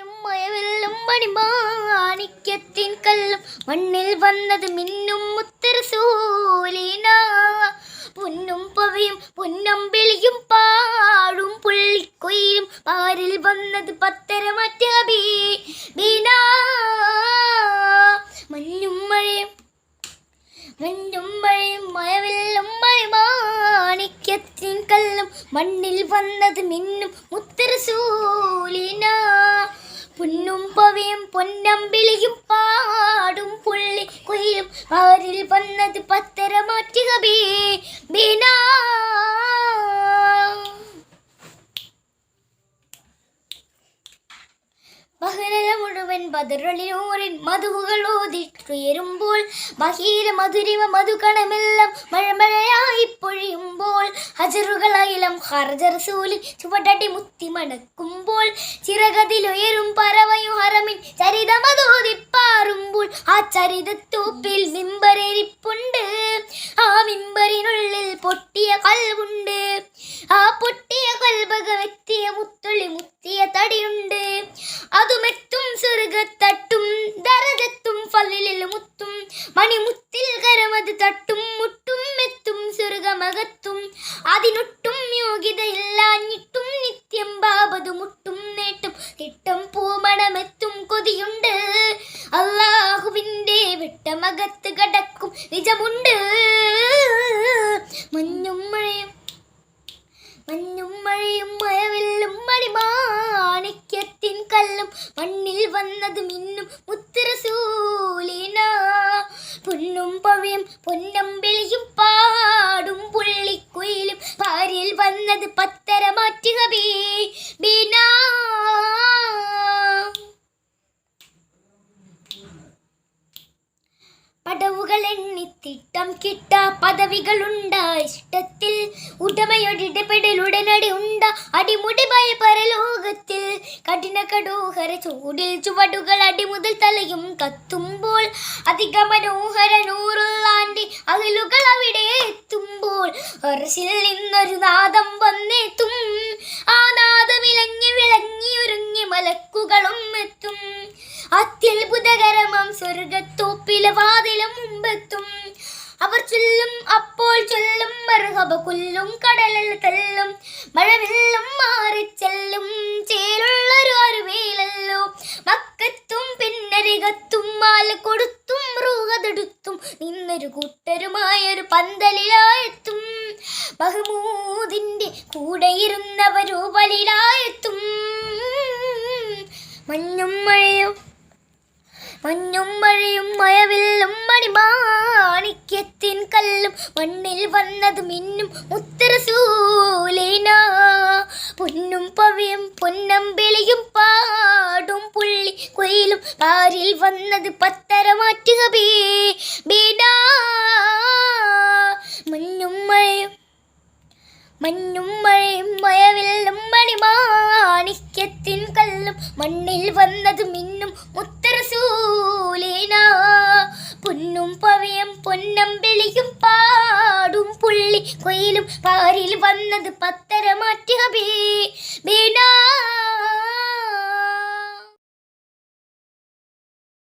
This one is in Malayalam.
മഴയും മയവെള്ളം പണിമാണിക്യത്തിൻ കല്ലും മണ്ണിൽ വന്നത് മിന്നും മുത്തരസൂലിന. പൊന്നും പവയും പൊന്നമ്പിളിയും പാടും പുള്ളിക്കൊയിലും പാരിൽ വന്നത് പത്തര മറ്റ മഞ്ഞും മഴയും മഞ്ഞും മഴയും മഴവെള്ളം മണിമാണിക്യത്തിൻ കല്ലും മണ്ണിൽ വന്നത് മിന്നും മുത്തരസൂലിന പൊന്നും പവയും പൊന്നമ്പിളിയും പാടും പുള്ളി കൊയിലും ആരിൽ വന്നത് പത്തര മാറ്റുക ബീ ബീന. ബഹരല മുഴുവൻ ബദറളിനൂറിൻ മധുവുകൾ ഓതിട്ടുയരുമ്പോൾ ബഹീര മധുരിമ മധുകണമെല്ലാം മഴമഴയായി പൊഴിയുമ്പോൾ ഹജറുകളയിലും ഹർജറസൂലിൽ ചുവടടി മുത്തി മണക്കുമ്പോൾ ചിറകതിലുയരും പറവയും ഹറമിൻ ചരിതമതോതിപ്പാറുമ്പോൾ ആ ചരിതത്തൂപ്പിൽ മിമ്പരരിപ്പുണ്ട് ആ മിമ്പറിനുള്ളിൽ പൊട്ടിയ കൽവുണ്ട്. ആ പൊട്ടിയ കൽബകമെത്തിയ മുത്തുള്ളി മുത്തിയ തടിയുണ്ട്. அது மெட்டும் சுருக தட்டும் தரகத்தும் பல்லில் முத்தும் மணிமுத்தில் கரமது தட்டும் முட்டும் மெத்தும் சுருக மகத்தும் அதினொட்டும் யோகித இல்லா நிட்டும் நித்தியம் பாபது முட்டும் நேட்டும் திட்டம் பூமணமெத்தும் கொதியுண்டு. அல்லாஹுவிண்டே விட்ட மகத்து கடக்கும் நிஜமுண்டு. വന്നത് മിന്നും മുത്തരസൂലിന. പൊന്നും പഴയും വിളിയും പാടും പുള്ളിക്കുയിലും പാരിൽ വന്നത് പത്തര മാറ്റുക ബീ ബീന പടവുകൾ എണ്ണിത്തിട്ടം കിട്ട പദവികളുണ്ട. ഇഷ്ടത്തിൽ ഉടമയൊടിടപെടലുടനടി ഉണ്ട. അടിമുടി ഭയ പരലോകത്തിൽ കഠിന കടോഹര ചൂടിൽ ചുവടുകൾ അടിമുതൽ തലയും കത്തുമ്പോൾ അധിക മനോഹര നൂറുള്ളാണ്ടി അകലുകൾ അവിടെ എത്തുമ്പോൾ അറസിൽ നിന്നൊരു നാദം വന്നെത്തും. ആ നാദം ഇളങ്ങി വിളങ്ങി ഒരുങ്ങി മലക്കുകളും എത്തും. അത്യത്ഭുതകരമം സ്വർഗത്തോപ്പിലെ വാതിലും മുമ്പെത്തും. ചൊല്ലും അപ്പോൾ ചൊല്ലും മറുഹബ കൊല്ലും കടലിൽ തല്ലും മാറി മാറിച്ചെല്ലും ചേലുള്ളൊരു അറിവേലല്ലോ മക്കത്തും പിന്നരികത്തും മാല കൊടുത്തും റൂഹതെടുത്തും നിന്നൊരു കൂട്ടരുമായൊരു പന്തലിലായെത്തും. ഇരുന്നവരോ വലിലായെത്തും. മഞ്ഞും മഴയും മഞ്ഞും മഴയും മഴവില്ലും കല്ലും മണ്ണിൽ വന്നത് മിന്നും ഉത്തരസൂലേനാ. പൊന്നും പവയും പൊന്നമ്പിളിയും പാടും പുള്ളി കൊയിലും കാരിൽ വന്നത് പത്തര മാറ്റുക മഞ്ഞും മഴയും മഞ്ഞും മഴയും മണിമാണിക്യത്തിൻ കല്ലും മണ്ണിൽ വന്നത് മിന്നും മുത്തരസൂലേന പൊന്നും പവയം പൊന്നമ്പിളിയും പാടും പുള്ളി കൊയിലും പാരിൽ വന്നത് പത്തര മാറ്റി ബീ ബീന.